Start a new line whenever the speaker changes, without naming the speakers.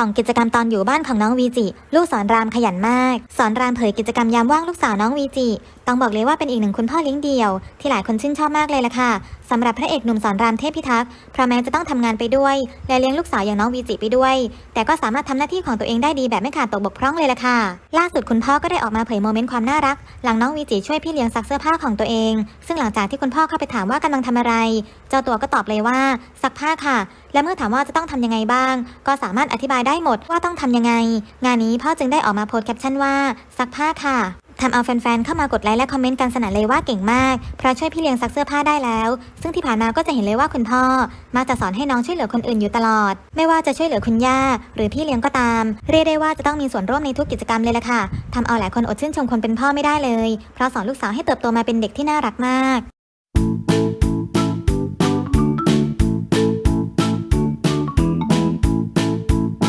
่องกิจกรรมตอนอยู่บ้านของน้องวีจิลูกสอนรามขยันมาก สอนรามเผยกิจกรรมยามว่างลูกสาวน้องวีจิต้องบอกเลยว่าเป็นอีกหนึ่งคุณพ่อเลี้ยงเดี่ยว ที่หลายคนชื่นชอบมากเลยล่ะค่ะสำหรับพระเอกหนุ่มสอนรามเทพพิทักษ์เพราะแม้จะต้องทำงานไปด้วย และเลี้ยงลูกสาวอย่างน้องวีจิไปด้วย แต่ก็สามารถทำหน้าที่ของตัวเองได้ดีแบบไม่ขาดตกบกพร่องเลยล่ะค่ะ ล่าสุดคุณพ่อก็ได้ออกมาเผยโมเมนต์ความน่ารัก หลังน้องวีจิช่วยพี่เลี้ยงซักเสื้อผ้าของตัวเอง ซึ่งหลังจากที่คุณพ่อเข้าไปถามว่ากำลังทำอะไร เจ้าตัวก็ตอบเลยว่าซักผ้าค่ะ และเมื่อถามว่าจะต้องทำยังไงบ้าง ก็สามารถอธิบายได้หมดว่าต้องทำยังไง งานนี้พ่อจึงได้ออกมาโพสแคปชั่นว่าซักผ้าค่ะทำเอาแฟนๆ เข้ามากดไลค์และคอมเมนต์กันสนั่นเลยว่าเก่งมาก เพราะช่วยพี่เลี้ยงซักเสื้อผ้าได้แล้ว ซึ่งที่ผ่านมาก็จะเห็นเลยว่าคุณพ่อ มักจะสอนให้น้องช่วยเหลือคนอื่นอยู่ตลอด ไม่ว่าจะช่วยเหลือคุณย่า หรือพี่เลี้ยงก็ตาม เรียกได้ว่าจะต้องมีส่วนร่วมในทุกกิจกรรมเลยล่ะค่ะทำเอาหลายคนอดชื่นชมคนเป็นพ่อไม่ได้เลย เพราะสอนลูกสาวให้เติบโตมาเป็นเด็กที่น่ารักมาก